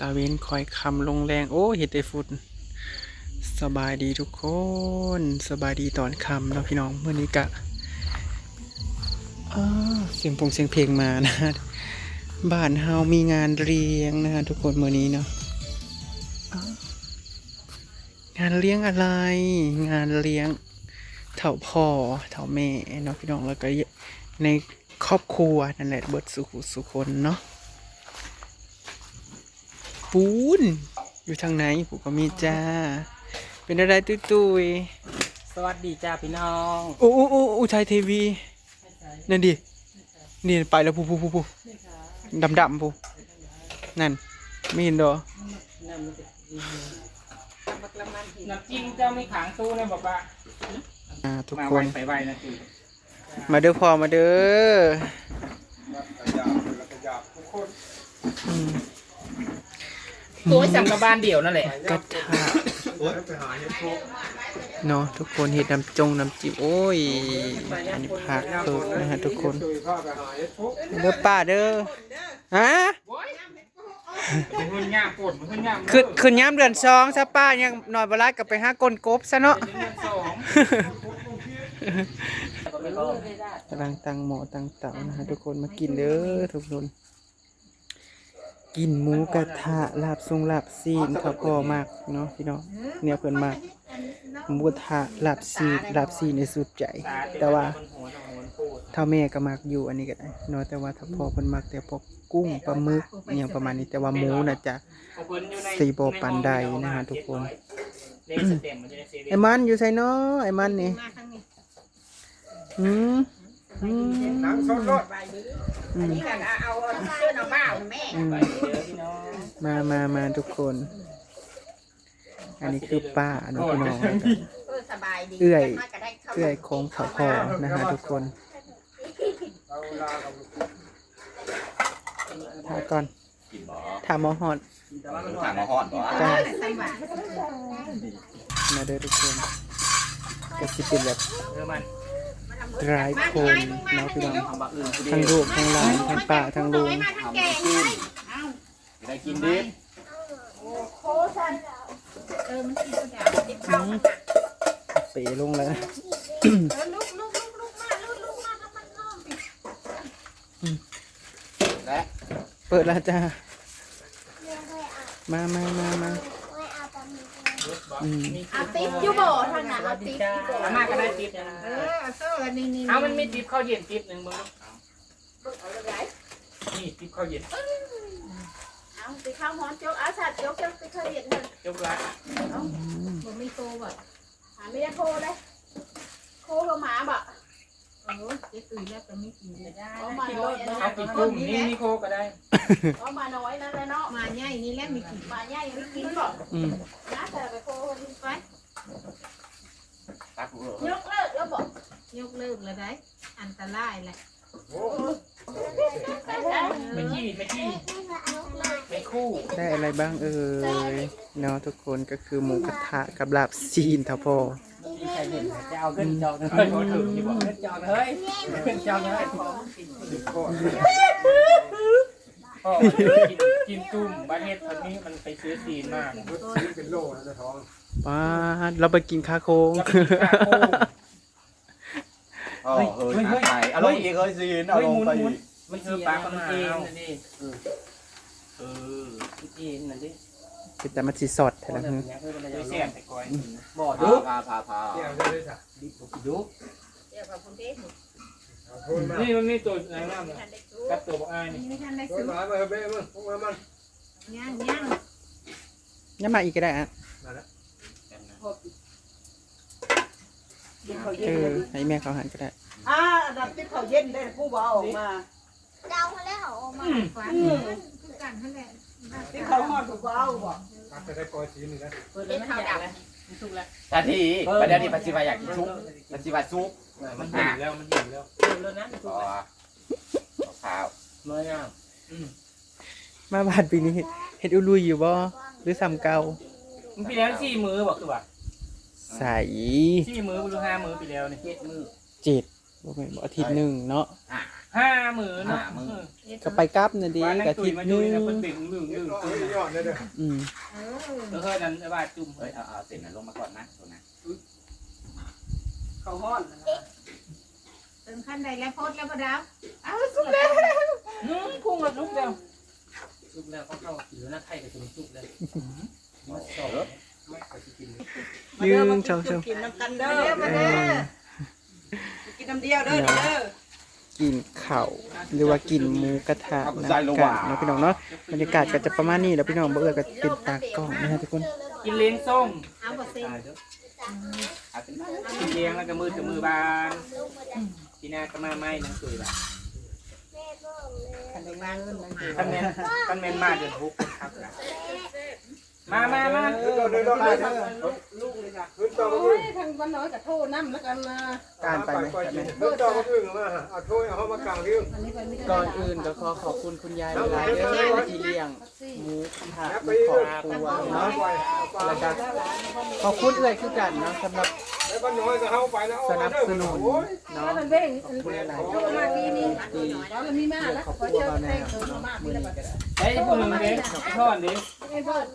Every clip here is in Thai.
ตาเวนคอยคำลงแรงโอ้เห็ดไอฝุ่นสบายดีทุกคนสบายดีตอนคำเนาะพี่น้องเมื่อนี้กะเสียงพงเสียงเพลงมานะฮะบ้านเฮามีงานเลี้ยงนะฮะทุกคนเมื่อนี้เนาะงานเลี้ยงอะไร งานเลี้ยงเถ่าพ่อเถ่าแม่เนาะพี่น้องแล้วก็ในครอบครัวนั่นแหละเบิดสุขุสุคนเนาะ ปูนอยู่ทางไหนผูก็มีจ้า เป็นอะไรตุ้ยตุยสวัสดีจ้าพี่น้องๆโอ้โอ้โอ้อุทัยเทวีนั่นดินี่ไปแล้วผู้ผู้ผู้ผู้ดำดำผู้นั่นไม่เห็นดอน้ำจิ้มเจ้าไม่ขางตู้นะบอกว่าอ่าทุกมาคไวนไปไวนะคือมาเด้อพ่อมาเด้อ อืมตัวสั่งกับบ้านเดียวนั่นแหละกระทะเนาะทุกคนเห็ดน้ำจงน้ำจิ้มโอ้ยอันนี้ผักเพิกนะฮะทุกคนเด้อป้าเด้อฮะมันขึ้นง่ามปวดมันขึ้นง่ามขึ้นขึ้นย้ำเดือนสองซะป้ายังหน่อยเวลากับไปหากลกบซะเนาะเดือนสองกำลังตั้งหมอตั้งเตานะฮะทุกคนมากินเด้อทุกคน กินหมูกระทะลาบทรงลาบซีนเขาก็มากเนาะพี่น้องเนี่ยเพิ่นมากหมูกระทะลาบซีนลาบซีนในสุดใจ แต่ว่าหัวหัวพูดถ้าแม่ก็มักอยู่อันนี้ก็ได้เนาะแต่ว่าถ้าพ่อเพิ่นมักแต่พวกกุ้งปลาหมึกอหย่างประมาณนี้แต่ว่าหมูน่ะจะสี่โบปันใดนะฮะทุกคนไอ้มันอยู่ไสเนาะไอ้มันนี่อืม อืมน้ำสดรสอืมนี่กันเอาเสื้อหนาวบ้าวแม่อืมมามามาทุกคน อันนี้คือป้าเนาะพี่น้องเออสบายดีเอื้อยมาก็ได้เข้าเอื้อยของเขาพอนะฮะทุกคนถาก่อนถามหมอฮอดถามมาฮอดบ่จ้าสบาย มาเด้อทุกคนก็สิเป็นแบบ เออมัน ดรายโคนเนาะพี่น้องทำบักอื่นกูดีทั้งลูกทั้งหลานทั้งป้าทั้งลุงมาทั้งแกงเลยเอาได้กินดิโคสันเออมันกินกระดาษเจ็บเข่ามันเป๋ลงแล้วเออลุกลุกลุกลุกมาลุกลุกมาทำมันนอนและเปิดแล้วจ้ามามามามา อืมเอาติ๊บอยู่บ่ทางนั้นเอาติ๊บอยู่บ่อาม่าก็ได้ติ๊บเออเอาโซ่แล้วนี่นี่เอามันมีติ๊บข้าวเย็นติ๊บหนึ่งมึงเอาเลยไหนนี่ติ๊บข้าวเย็นเอาไปเข้าหอนโจ๊กเอาสัตว์โจ๊กโจ๊กไปเคยเห็นเลยยกละเอาบ่มีโตบ่หาไม่ได้โคเลยโคกับหมาบ่ เออเจ๊ตื่นแล้วจะไม่กินก็ได้เอามาน้อยนะเอากี่กุ้งนี่นี่โคก็ได้เอามาน้อยนั่นแหละเนาะมาใหญ่นี่แหละมีกินมาใหญ่ไม่กินบ่อืมนะแต่ไปโคกินไปตักกูยกเลิกแล้วบ่ยกเลิกแล้วได้อันตรายแหละไม่ขี้ไม่ขี้ไม่คู่ได้อะไรบ้างเอ่ยเนาะทุกคนก็คือหมูกระทะกับลาบซีนท่าพอ ใครเห็นจะเอาเงินจองเลยขาถือที่บอกเงินจองเลยเงินจองเลยพ่อกินกินตุ้มบ้านเฮ็ดตอนนี้มันไปซื้อซีนมากเป็นโลนะท้องป้าดเราไปกินคาโคงแล้วกินคาโคอ๋อเฮ้ยไข่อารมณ์อีเฮ้ยซีนเอาลงไปอีกมันคือปลามันเองนั่นนี่เออมันนั่นดิ เป็นแต่มันสีสดแท้ละเพื่ฮึอนเสียบแต่ก้อยบ่ดูดุพาพาพาดุเดี๋ยวกับคุณเทพนี่มันมีตัวอะไรน้ำทันได้ดูกับตัวบอกอ้ายนี่นี่ไม่ทันได้เฮ้ซื้ยอมาเบอร์เบ้มึงพวกมันย่างย่างยังมาอีกก็ได้อะเออให้แม่เขาหันก็ได้ อ่าดับที่เขาเย็นได้ผู้บ่า วออกมาฟ้าคือกันนั่นแหละที่เขาหอดผู้บ่าวบ่จะได้ปล่อยสีนี่นะเปิดแล้วมันอยากแล้วมันสุกแล้วตาทีประเดี๋ยวนี้ปัจจุบันอยากกินซุปปัจจุบันซุปมันหิวแล้วมันหิวแล้วเปิดแล้วนะมันสุกอ๋อแล้วข้าวเลยอะมาบาดปีนี้เฮ็ดเฮ็ดอุลุยอยู่บ่หรือซ้ำเก่ามันปีแล้วสี่มือบอกคือว่าใส่สี่มือหรือห้ามือปีแล้วนี่เจ็ดมือเจ็ดบ่แม่นบ่อาทิตย์หนึ่งเนาะอ ห้าหมื่นเนาะห้าหมื่น ก็ไปกลับน่ะดีวันนั้นกะตุทิยศมานึดูงนะเป็นเบ่งลึงลึงตึ้งยอดเลยเด้ออืมเออเฮ้ยนั่นไอ้บ้าจุ่มเฮ้ยเอาเอาเส้นนั้นลงมาก่อนนะตัวนั้นเขาห้อนนะถึงขั้นใดแล้วโพสแล้วก็ดาวอืมพุ่งมาลุกแล้วลุกแล้วเขาเข้าอยู่หน้าไข่กับจุ่มจุกเลยมาสอบมาจะกินยืงเจ้าเจ้ากินน้ำกันเด้มาอเด้อมาเด้อกินน้ำเดียวเด้อเด้อ กินข้าวหรือว่ากินหมูกระทะนะกันเนาะพี่น้องเนาะบรรยากาศก็จะประมาณนี้แล้วพี่น้องบ่เอื้อก็เป็นตากล้องนะฮะทุกคนกินเลี้ยงส้มเอาบ่เซ็นเอาเป็นกินเลี้ยงแล้วก็มือกับมือบานทีหน้าก็มาไม่นังตุยละคันเด้งเงินนั่นคือคันแมนคันแมนมาเดือดฮุกครับ มามามาเดินเดินเดินเดินลูกเลยค่ะขึ้นต่อมาโอ้ขึ้นยทางบ้านน้อยกับโทษน้ำแล้วกันนะการไปไหมขึ้นต่อมาขึ้นมาเอาถ้วยเอาเข้ามากลางเรื่องอันนี้ไปไม่ได้ก่อนอื่นก็ขอขอบคุณคุณยายหลายๆเด้อที่เลี้ยงหมูกระทะแอปหไปมูขเรื่ออบยครัวเนาะไปไปแล้วก็ขอบคุณเอื้อยคือกันเนาะสำหรับแล้ว ก็น้อยก็เข้าไปแล้วสนับสนุนโอ้ยเนาะมันเด้งขอบคุณหลายโอ้มาดีนี่ๆที่แล้วมันมีมาแล้วครอบขคอรัวเชิญเราเต้แน่นเติมมามีแล้วก็ได้ไอ้ปุ่นเด็กทอดดิไอ้เบิร์ด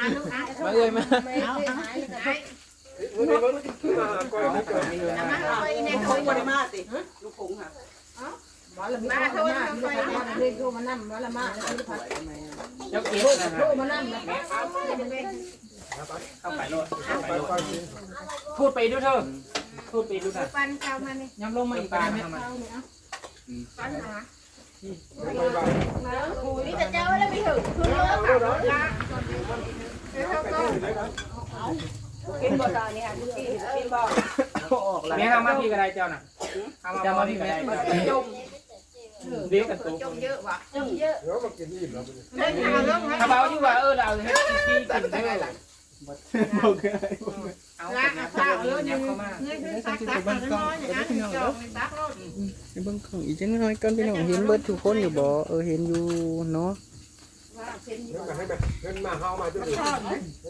อะลูกอะมาเอ้ยมาไม่ได้หายแล้วก็มึงนี่มึงมาก่อนนี่ก่อนเอามาคอยในลูกคผอยงบริมาสิลูกผงค่ะมาแล้วมีมาโทษมามีมาเล่นโทษมานั่มมาละมาแล้วมีผัดเจ้าเก็บนะโทษมานั่มนะ เข้าไปโลดเข้าไปโลดพูดไปดูเถอะพูดไปดูนะปันเข้ามานี่ย้ำลงมาอีกปานเข้ามาปันหาไปบ้านนี่แต่เจ้าแล้วไม่ถึงคือเลิกค่ะละเดี๋ยวเขาก็กินบ่ตานี่ค่ะกินบ่ออกแล้วเมียเอามาพี่กระไดเจ้าน่ะเอามาพี่กระไดเจ้าจมเลี้ยงกันตุ๊กจมเยอะว่ะจมเยอะเดี๋ยวมากินอิ่มแล้วเล่นหาเรื่องให้ถ้าเบาที่ว่าเออเราให้พี่กินเด้ อเอาละแต่ข้าวน้ำเยอะเข้านี่มาเงยขึ้นตักตักตักน้อยอย่างนั้นจองตักรถไปเบิ่งของอีกจังน้อยก่อนพี่น้องเห็นเบิดทุกคนอยู่บ่เออเห็นอยู่เนาะเดี๋ยวให้แบบเงินมาเข้ามาจุดนี้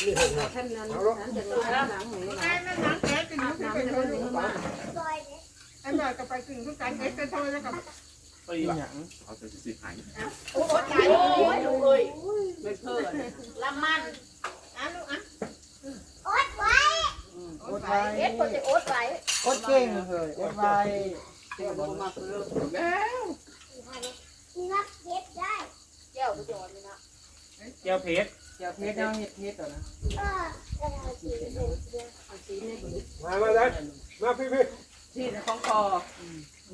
นี่หกนะท่านนั้นนั้นจะน้ำหนังหมูไอ้แม่น้ำแกกินน้ำไปเลยไอ้หน่อยก็ไปกินทุกการเอ็กซ์โทรแล้วกับไปดีกว่าเอาตัวสิบหายโอ้โหตายโอ้ยลูกเอ้ยไม่เพิ่นละมันอะลูกอะ อดไว้ อดไว้เอ็ดก็จะอดไว้อดเก่งเฮ้ยอดไว้เดี๋ยวบ่มาคือมีนักเก็บได้เจ้าประโยชน์นี่นะเจียวเพชรเดี๋ยวเพชรเอาเฮ็ดเพชรก่อนนะเออเออสีเดียวมามาเลยมาพี่พี่ที่ของคอ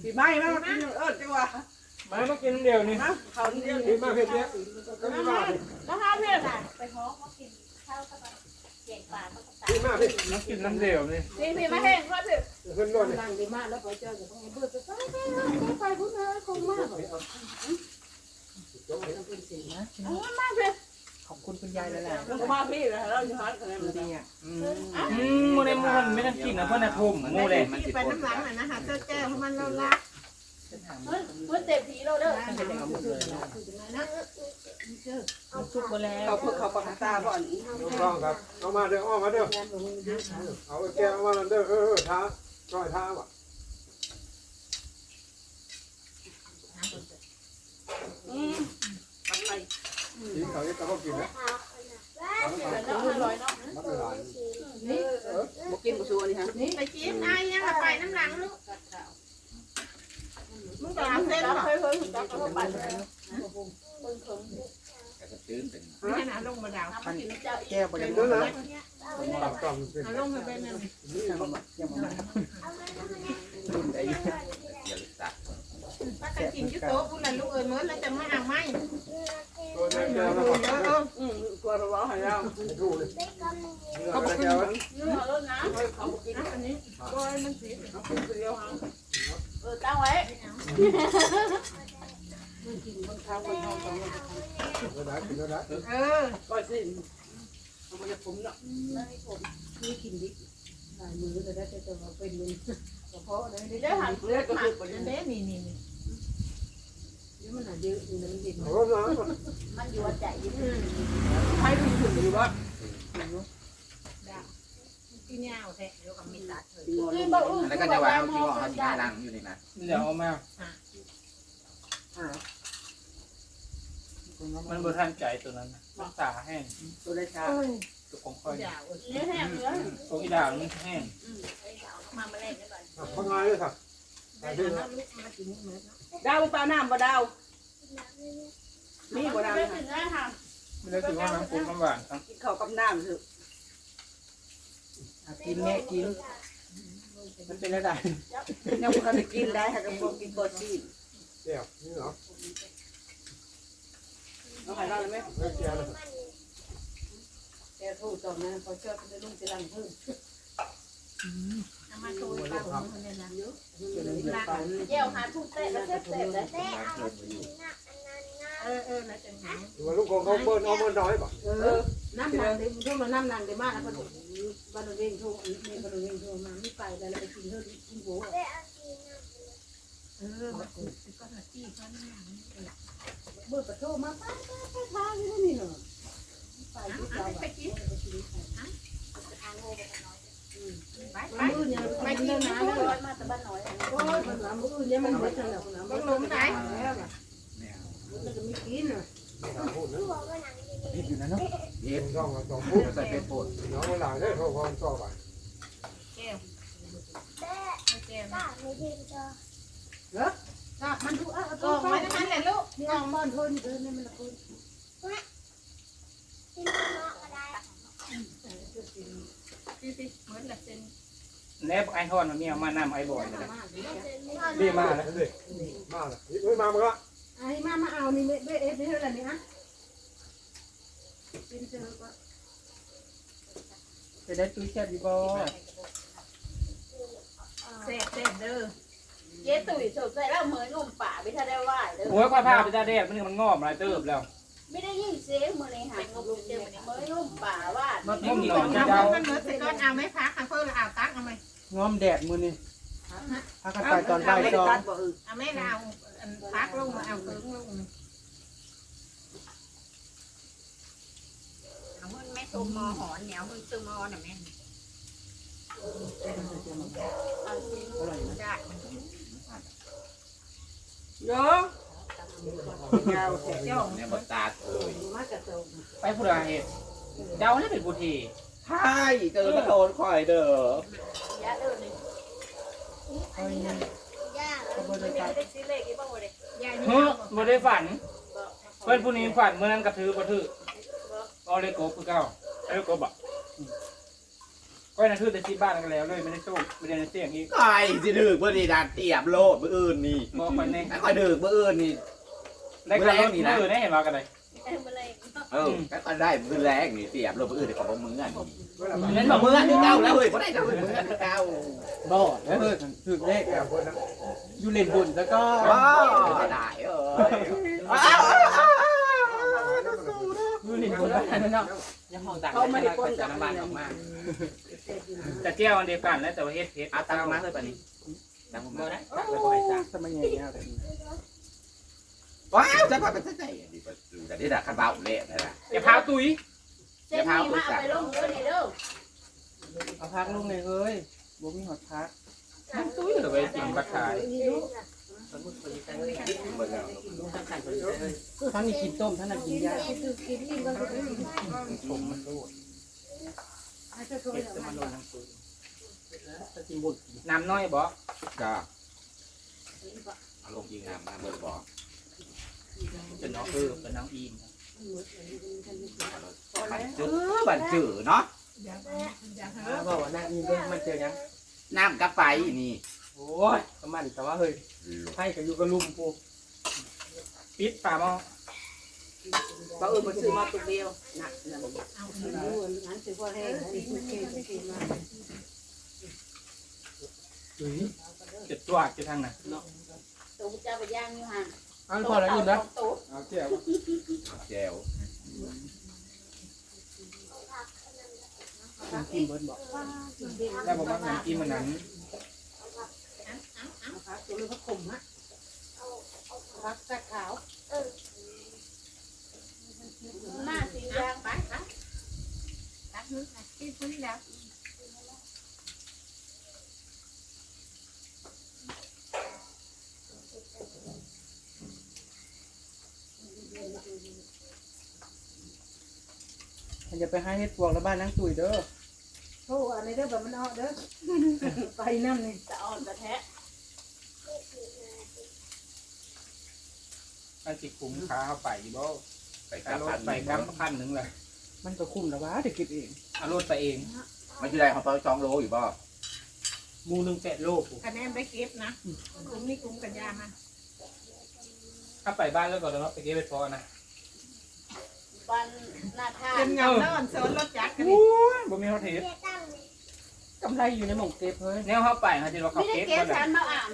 ปีใหม่มากินเอิ้นจังว่ามามากินเดียวนี่ฮะเขาเดียวพี่มาเผ็ดเนี้ยก็มีมาแล้วห้ามเนี่ยนะไปหอเขากินข้าวกับ พี่มาพี่มากินน้ำเดียวนี่พี่พี่มาแห้งก็ถือขึ้นรถนี่นั่งดีมากแล้วไปเจอกับไอ้เบิร์ดไปไปพุ่นเอ้ยคงมากมาพี่ขอบคุณคุณยายหลายแล้วก็มาพี่แล้วเราอยู่หันกันเลยๆดีอะอืมอืมมูเลยมูมันไม่ต้องกินนะเพื่อนนะทุ่มมูเลยพี่ไปน้ำหลังน่ะนะฮะเจ้าแก้วมันเราละเฮ้ยเฮ้ยเต็มผีเราเด้อ ทุกคนแล้วเขาเพิ่งเขาปากตาบ่อนต้องครับเอามาเด้อเอามาเด้อเอาแก้วมาเด้อเออท้าร้อยท้าว่ะอืมไปกินเขาเนี่ยเขากินนะแล้วร่อยเนาะรับเวลานี่บกินบ่ชัวนี่ฮะนี่ไปกินไอ้ยังไปน้ำหลังลูกมึงจะทำเส้นเหรอเคยเคยจับเขาไป ก็จะตื้นเป็นไม่น่าลงมาดาวแก้วบ่ได้กินบ่แล้วได้นะตับกำเป็นลงมาเป็นนั่นยังบ่ยังมารุ่นไอ้เดี๋ยวสักป้าจะกินยุโต๊ะคุณล่ะลูกเอ้ยเมื่อแล้วจะมาอ่างไหมตัวนี้เอก่อนอเอออืมกลัวเราร้องให้เราดูเลยเขาบอกกินนื้อรถน้ำเขาบ่กินอันนี้ก้อยมันสีเขากินเดียวหางเออตั้งไว้ กินบนข้าวบนห้องสองคนกินแล้วกินแล้วเออก็สิเขาบ่จะผมเนาะนี่กินดิหลายมื้อจะได้จะมาเป็นมื้อกระเพาะได้เดี๋ยวได้หัหันนเลืเลืออดดก็ก็หัคืนอนั่นเด้นี่นี่นี่เดี๋ยวมันน่ะเยอะอยู่มันดินโอ้น้ำมันอยู่ใจอยู่ให้ถึงถึงอยู่ว่าที่เงาแท้เดี๋ยวกับมีตัดเลยแล้วก็จะว่าเขาคิดว่าเขาที่หน้ารังอยู่นี่นะเดี๋ยวเอามา มันบ่ทันใจตัวนั้นมันตาแห้งตัวได้ชาตัวของค่อยยาวเนื้อแห้งเนื้อตัวอีดาวมันแห้งมามาเล่นกันก่อนทำงานเลยค่ะดาวเปล่าน้ำบ่ดาวมีบ่ดาวไม่ถึงนะค่ะไม่ได้ถือว่าน้ำปูน้ำหวานครับกินข้าวกับน้ำเถอะกินแม่กิน มันเป็นอะไรยังบ่ทันได้กินได้หากบ่กินบ่ซีนเดี๋ยวนี่เหรอ เอาให้เราเลยไหมเลิกเกียร์เลยแกทูตอนนั้นพอเชื่อไปลุงจะลังเพิ่มมาโชว์ปลาหมึกเนี่ยนะเจียวหาทุกเตะแล้วเตะเตะเลยแม่เอนะเออเออนะจังหวะดูว่าลูกของเขาเบิ้ลเอาเบิ้ลน้อยป่ะเออน้ำนางเดี๋ยวช่วงมาน้ำนางเดี๋ยวมาแล้วก็บ้านเราเร่งโทรมีบ้านเราเร่งโทรมาไม่ไปแล้วเราไปกินเท่าที่กินโบ้เอากินน่ะเออก็หน้าที่ เขาเนี่ยเมื่อประโทมาป้าป้าป้าทางนี่นี่เนาะไปที่เราไปกินไปไปมือเนี่ยไปไปกิกินนนะนะร้อนมาแต่บ้านน้อยโอ้ยมันหลังมือเนี่ยมันเหมือนกันแล้วนะมันลงไหนแล้วอะมันจะไม่กินอะพูดนะลูกบอกว่าหนังดีผิดอยู่นะเนาะเย็บต้องมาต้องพูดใส่เป็นปวดน้องเวลาได้เขาความต่อไปๆแม่แก้วป้าไม่ดีจ้ะก็ มันดูอะกองไว้นั่นแหละลูกนี่อะมันทนเดินนี่มันละคนกินข้างนอกก็ได้สิสิเหมือนละเซนแนบไอทอนมันมีเอามาน้ำไอบอยเลยนี่มาแล้วนี่มาแล้วเฮ้ยมาเมื่อไอ้มามาเอานี่เบเอฟนี่อะไรนี่ฮะเป็นเจอก็จะได้ตุ้แซ่บดีบ่แซ่บแซ่บเด้อ เจ๊ตุ๋ยสดใส่แล้วเหมือนนุ่มป่าไม่ทันได้ไหวเด้อโอ้ยควายผ้าไปตาแดดมันมันงอบอะไรเติบแล้วไม่ได้ยินเสียงมือในหางงบเจอเหมือนนุ่มป่าว่ามันงอมหนอนเอาเจ้ามันเหมือนใส่ก้อนเอาไหมพักเอาเพิ่มเอาตักเอาไหมง้อมแดดมื้อนี้พากันไปตอนบ่ายสองบ่เออเอาแม่เอาพักลงมาเอาเพิ่มลงเอาเพิ่มแม่ตัวมอหอนเหนียวเพิ่มตัวมอน่ะแม่เอาสิ ได้โยาวแถจ้องเนี่ยบดตาเอ้ยไปผู้ใดเจ้าเนี่ยเป็นผู้ทีใช่เจอมาโดนคอยเด้อยาเด้อนี่ย่ามันไม่ได้ซื้อเลขอีบ้าเด็กยาเฮ้นี่ยบ่ได้ฝัน เพื่อนผู้นี้ฝันเมื่อนั้นกระถือกระถือเอาเลยโกบคือเก่าเอาเลยโกบอะ ก็นั่นคือแต่ที่บ้านกันแล้วเลยไม่ได้โชคไม่ได้เสียงอีกไก่สิดึกเมื่อนี่ดานเตียบโลดเมื่ออื่นนี่บอกไปในถ้าคอยดึกเมื่ออื่นนี่ได้การรถมือได้เห็นว่ากันเลยเอ้ยมาเลยเออถ้าก็ได้มือแรงนี่เตียบโลดเมื่ออื่นเดี๋ยวขอมืออันนี้เวลาเล่นขแบอบมืมือออันที่เก้าแล้วเฮ้ยเพราะได้แต่มืออันที่เก้าบ่แล้วเฮ้ยถึกเลขแก้วคนนะอยู่เล่นบุญแล้วก็ว้าวได้เอ้ยว้าวอ ยู่เล่นบุญแล้วนั่นเนาะยังห้องต่างเขาไม่ได้ปนกับน้ำมับ้านนออกมาแต่เจ้าอันเดียวกันแล้วแต่ว่าเฮ็ดเฮ็ดเอาตังค์มาเลยป่ะนี่ตังค์บ่มาได้ตังค์ไปบ่อยจ้าทำไมอย่างเงี้ยแบบนี้ว้าวจะมาเป็นใจดีประตูแต่ได้ดักขันเบาเละนะอย่าพาตุ้ยเส้นนี้มาเอาไปลงเด้อนี่เด้อเอาพักลงเลยเฮ้ยบ่มีหอดพักมันตุ้ยหรือไปกินบักขาย ทั้งนี้กินต้มทั้งนั้นกินยาชมมันโลดเฮ็ดจะมันโลดน้ำตุ้ยจะกินบุญน้ำน้อยบ่จ้าเอาลงยิงน้ำมาเมื่อบอกเป็นน้องเออเป็นน้องอีมบันจื้อบันจื้อเนาะบอกว่านั่งนี่เด้มันเจอยังน้ำกับไฟนี่ โอ้ยประมาณแต่ว่าเฮ้ยให้กับอยู่กับลุมปูปิดฝาหม้อเขาเออมาซื้อมาตัวเดียวน่ะนั่นเอางั้นซื้อพ่อแห้งนี่คือเคสมาจุดตัวจุดทางน่ะตูจะไปย่างอยู่ห่างเอาพอแล้วอิ่มแล้วตูเอาเจียวแจวกินเบิร์ดบอกแล้วบอกว่าน้ำกินมันนั้น นะคะตัวเลือกขมฮะรักตะขาวมาสีแดงไปค่ะรักนึกนะที่พื้นแล้วมันจะไปให้เฮ็ดปวกแล้วบ้านนั่งตุยเด้อโธ่อันนี้เด้อแบบมันเอาเด้อ ไปน้ำนี่จะอ่อนจะแทะ มันสิคุ้มค่าเข้าไปอยู่บ่ไปไปกับรพัถนไปกับพันหนึ่งเลยมันก็คุ้มแล้ววะเด็กกินเองเอารถไปเองมันอยู่ได้ของเขาจองโลอยู่บ่หมูหนึ่งแปดโลกูคะแนนไปเก็บนะคุ้มนี่คุ้มกันยามันถ้าไปบ้านแล้วก็เดี๋ยวเราไปเก็บไปพอนะบ้านนาทานเป็นเงานอนโซนรถจักรกันโอ้ยบ่มีเขาเทปกำไรอยู่ในหม่องเก็บเฮ้ยแนวเข้าไปเขาจะว่าเขาไม่ได้เก็บเก็บก็ได้ฉันมาอ่าน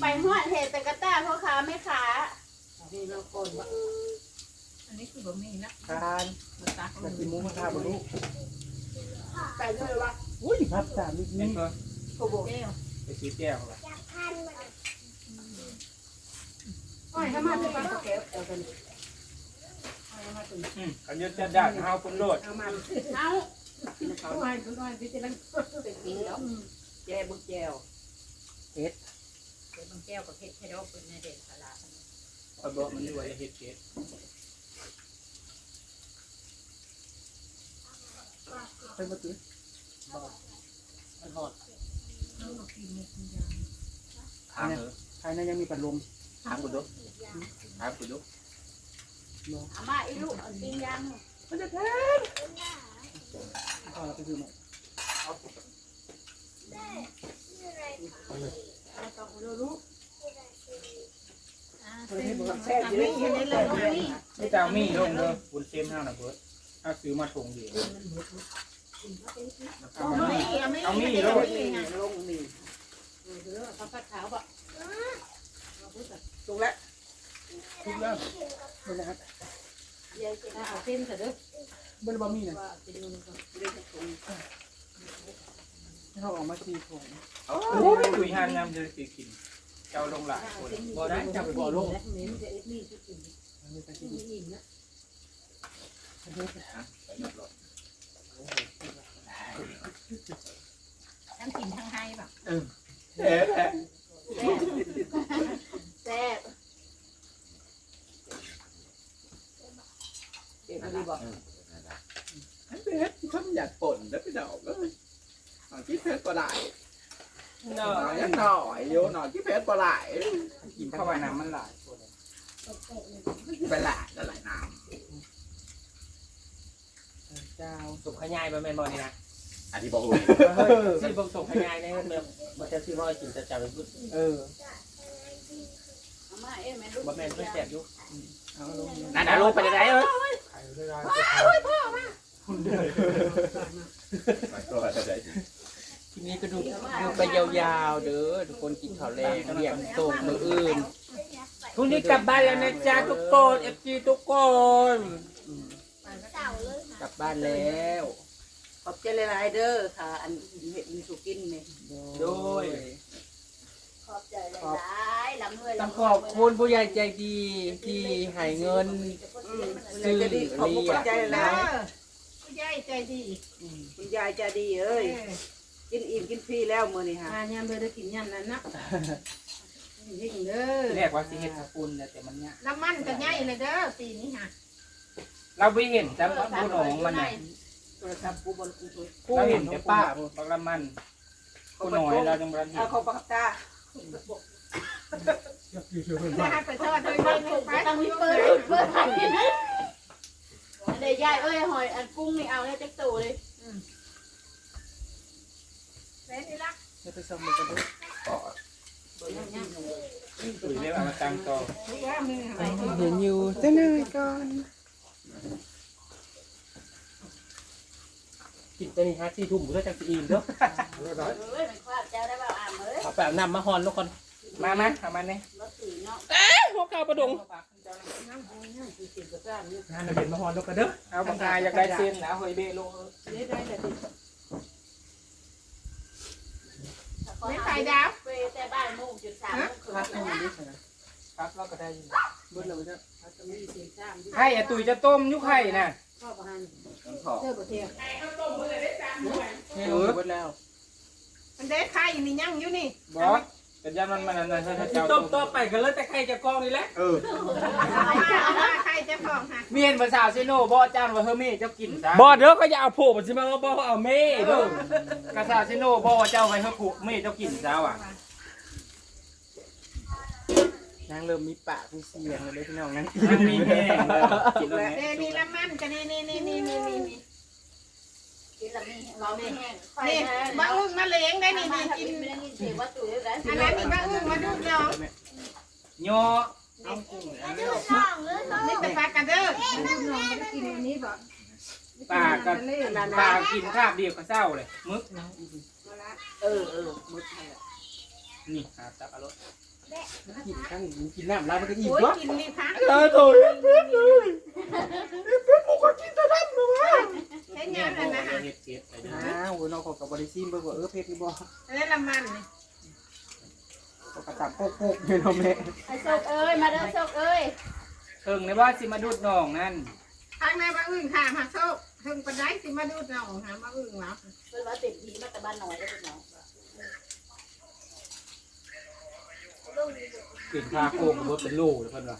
ไปหอดเหตุแต่กระต้าพ่อค้าแม่ค้านี่เราคนว่าอันนี้คือบะหมี่นะทานมาตักอยากกินหมูกระทะบ่ลูกไปเลยวะอุ้ยพับสามนิดนี้นปะโกโบเอวไปซื้อแก้วเขาละอ้อยถ้ามาจะไปก็แก้วเอากันอืมเขายึดจัดด่าเขาคุณโลดเอามาเอาเอาไว้ดูหน่อยพี่จะนั่งเป็นปีแล้วแย่บุกแก้วเดี๋ ยวบางแก้วกับเพชรไฮโดรเป็นในเด็กตลาดคอยบอกมันอยู่ว่าจะเฮ็ดเก็บไปบ่ตื้อมันหอดถามเถอะภายในยังมีปัดลมถามกูดูถามกูดูอามาอีลูกกินยังมันจะแทนเอาเราไปซื้อมาเราต้องรู้ลูกอ่าเฮ้ย เส้นมันมันแซ่บทำอยู่นี่นี่อยู่ในเลยนี่นี่จะเอามีลงเด้อบุญเส้นห้านะเบิร์ดเอาซื้อมาถุงเดียวเอาไม่เอาไม่เอามีไม่ลงนี่ลงนี่เออเขาพัดขาวบ่ถูกแล้วทุกแล้วเบิ่งนะครับยายจะเอาเส้นเถอะเด้อเบิ่งบะหมี่น่ะว่า เป็นมันก็เรียกถุงให้เขาออกมาสี่ถุงโอ้ยดุยหันยำจะสิกิน เจ้าลงหลายคนบ่ได้เจ้าไปบ่ลงเน้นจะเอ็ดนี่ชุดอื่นเอาไปกินนี่อิ่มนะไปนับรถทั้งกินทั้งให้แบบเอ๊ะแซ่บเด็กดีบอกอันเป็ดฉันอยากป่นแล้วไปดอกแล้วหน่อย ที่เพชรก็ได้เนาะหน่อยยังหน่อยโยหน่อยที่เพชรก็ได้กินเข้าไปน้ำมันหลายคนไปหลายแล้วหลายน้เจ้าสุกขยายบ่แม่นบ่นี่นะำอันที่บอกเฮ้ยสิบ่สุกขยายในเมืองบ่จะซื้อร้อยกินจะจับไปพูดเอออามาเอ้แม่ลูกบ่แม่นเพิ่นแซ่บอยู่เอาลงนั่นนะลูกไปไหนเอ้ยไข่ได้ได้ไปตัวไปไหน ทีนี้ก็ดูดูไปยาวๆเด้อทุกคนกินข้าวแรงเลี้ยงส่งมืออื่นพรุ่งนี้กลับบ้านแล้วนะจ๊ะทุกคน FG ทุกคนเต่าเลยกลับบ้านแล้วขอบใจหลายๆเด้อค่ะ อันเห็ดมีสุกินเนี่ยโดยขอบใจหลายๆลำรวยต้องขอบคุณผู้ใหญ่ใจดีที่ให้เงินซื้อดีขอบคุณใจหลายผู้ใหญ่ใจดีคุณยายใจดีเอ้ย กินอิ่มกินฟรีแล้วมื้อนี้ค่ะยามเด้อได้กินยามนั้นนะยิ่งเด้อเรียกว่าสิเฮ็ดขปุ่นแต่มันยากน้ำมันก็ใหญ่เลยเด้อปีนี้ฮะเราไปเห็นแต่ว่าผู้หนองมันน่ะโทรศัพท์กูบนกูช่วยเราเห็นแต่ป้าบักละมันผู้น้อยเราจังบ่ทันเห็เอานเขาปักตาไม่ให้ไปทอดด้วยไม่ถูกไปต้องมีเปิดเปิดให้เดี๋ยวยายเอ้ยหอยอันกุ้งนี่เอาเนี่ยจักตู่เลย แม่นี่ละจะไปส่งมือกันด้วยตุ๋ยเรียกเอามาตังต่อเห็นอยู่เจะนายก่อนกินตัวนี้ฮะสี่ทุ่มเพื่อจะอิ่มเด้อได้ได้เอ้ยมันาเจ้าได้เปล่าอ่ำเอาแบบน้ำมาฮอนทุกคน มามาเอามาเนี่ยรถถือเนาะหัวกาวประดงงานเราเห็นมาฮอนทุกคนเด้อเอาบางกายอยากได้เส้นนะเฮ้ยเบโลไม่ไปดาวไปแต่บ้านมุ่งจุดสามพักให้มันด้วยนะครับเราก็ได้อยู่เบิ้ลเราจะไข่อะตุ๋ยจะต้มยุคไข่น่ะพ่อประหารน้องขอเจอบ่เที่ยงให้เราเบิ้ลแล้ว มันได้ไข่นี่ยังอยู่นี่บอสไป กันยันมันมันนั่นถ้าที่เจ้าต้มต่อไปก็เลยแต่ใครจะกองนี่แหละเออใครจะของค่ะเมียนภาษาซิโนบ่จ้านว่าเฮอมี่เจ้ากินซะบ่เด้อก็อย่าเอาโผล่มาสิมาเอาบ่เอาเม่เด้อกาซาซิโนบ่ว่าเจ้าไปเฮอผูเมี่เจ้ากินซะว่ะนางเริ่มมีปากมีเสียงเลยพี่น้องนั่งมันมีแห้งเลยกินแล้วเดนี่ละมันกันนี่นี่นี่นี่นี่นี่นี่ กินละมีเราไม่แห้งไฟนี่นะบะอึ้งมาเลี้ยงได้นี่นี่กินไม่ได้ยินเสียงว่าตุ๋ยแล้วอันนั้นนี่บะอึ้งมาดูน้องโยนี่เป็นปลากระเด้อกินอันนี้บ่ปลากับปลากินคาบเดียวกับเศร้าเลยมึกเออเออมุดให้ละนี่หาจับเอารถกินข้างกินน้ำแล้วมันก็อิ่มโอ้ยวะกินนี่พักเออโถ่เห็นยังนั่นนะฮะ เฮ็ดเฮ็ดไปดู อ้าวน้องขอกับบริซี นเบิ่งว่าเออเพชรนี่บ่นี่ละมันนี่ขอกระตับโป๊กๆพี่น้องแม่ไอ้โซกเอ้ย มาเด้อโซกเอ้ยเพิ่งในว่าสิมาดูดน้องนั่นทางในบะอึ้งค่ะมาโชคถึงปันไดสิมาดูน้องหาบะอึ้งเหรอเป็นว่าติดดีมาแต่บ้านน้อยแล้วเป็นน้องกินคาโคงบ่เป็นลูกเลยเพิ่นว่า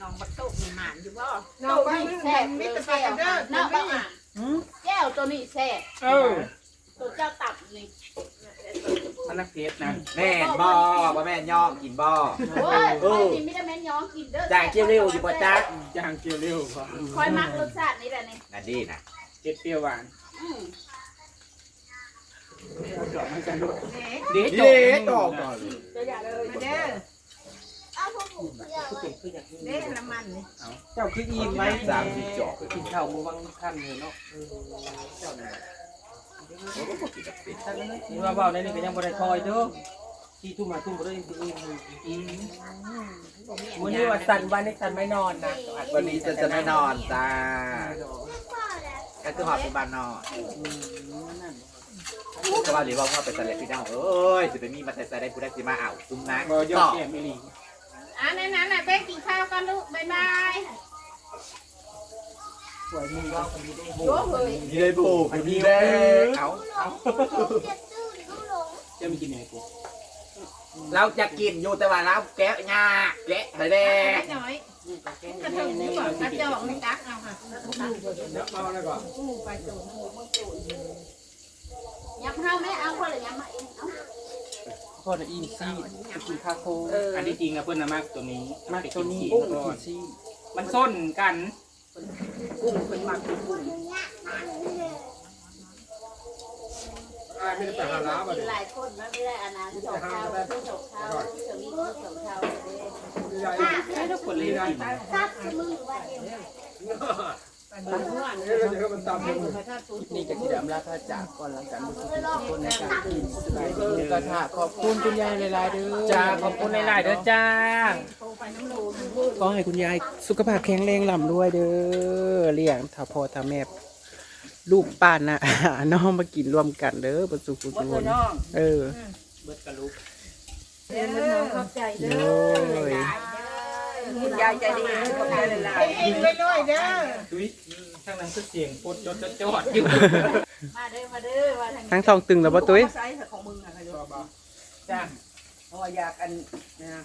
น้องบักโตมีหมานอยู่บ่น้องบะอึ้งแซ่บมีมีแต่แต่ปลากระเด้อเนาะบ้า แก้วตัวนี้แซ่บเออตัวเจ้าตับนี่มันนักเทศนะแม่นบ่บ่แม่นย่อมกินบ่โอ้ยคอยกินไม่ได้แม่นย้องกินเด้อจ่ายเกี่ยวเร็วอยู่บ่จ๊ะจางเกียวเร็วกว่าคอยมักรสชาตินี่แหละนี่นั่นดีนะเจ็ดเปรี้ยวหวานอืมเอาดอกมันจะลูกเด็กเด็ดเย้ดต่ออกก่อนมาเด้อเอาพวกผมเพื่อคือเป็นคืออย่างนี้ เด็กละมันนี่เจ้าคืออิ่มไหมสามสิบจอกกินข้าวมื้อวังค่ำเลยเนาะเออเจ้าน่ะโอ้โหกินแบบเป็นนี่ว่าเว้าในนี้ก็ยังบ่ได้คอยเด้อที่ทุ่มมาทุ่มบ่ได้จริงอืมๆมื้อนี้ว่าสั่นวันนี้สั่นไม่นอนนะวันนี้จะจะไม่นอนจ้าก็คือหอบเป็นบ้านนอนก็ว่าหรือว่าพ่อไปใส่พี่น้องเอ้ยจะเป็นมีมาใส่ใส่ได้ผู้ได้สิมาเอาซุ้มนะบ่ยอต่ดอแก้มอีหลี อันนั้นน่ะเบ๊กินข้าวกันลูกบ๊ายบายสวยมึงว่าคนนี้ได้โบโอ้เฮ้ยมีได้ผูกมีได้เอาเอาเจะมีกินไหนกูเราจะกินอยู่แต่ว่าเราแกะยากแกะไปแดงน้อยกระเทิงนี่บอกกระจอกนี่ตักเอาค่ะเอาอะไรก่อนยับเฮาแม่เอาคนละยับมาเองเอา พ่อนะอิ่มซี่ไปกินข้าวโคอันนี้จริงนะเพื่อนนะมากตัวนี้มากตัวนี้กุ้งกินซี่มันส้นกันกุ้งเพิ่นมักกุ้งอะไรไม่ได้ไปหาล้ากิบ่นเนี่ยหลายคนมันไม่ได้อันนั้นสองข้าวคือสองข้าวจะมีคือสองข้าวเลยมีอะไรให้ทุกคนเลยกินซับมือว่าเองมั นม่วนเอ๊ะเราจะให้มันตามระธาตุตูนี่จะสิดำลาจากก่อนหลังจากมือทุกคนในการกินสบายดีก็ถ้าขอบคุณคุณยายหลายๆเด้อจ้าขอบคุณหลายๆเด้อจ้าขอให้คุณยายสุขภาพแข็งแรงล่ำรวยเด้อเลี้ยงถ้าพอถ้าแม่ลูกป้านน่ะน้องมากินร่วมกันเด้อประสุขุทุนเออเบิดกระลุกเรียนมันน้องเข้าใจเด้โอ้อย คุณยายใจดีขอบใจหลายเองไปด้วยเด้อดุยข้างนั้นคือเสียงปดจดจดจอดอยู่ มาเด้อมาเด้อมาทางทั้งทองตึงแล้วบ่ตุ้ย ไซส์ของมึงอะไรจ้าเพราะว่าอยากอันนะ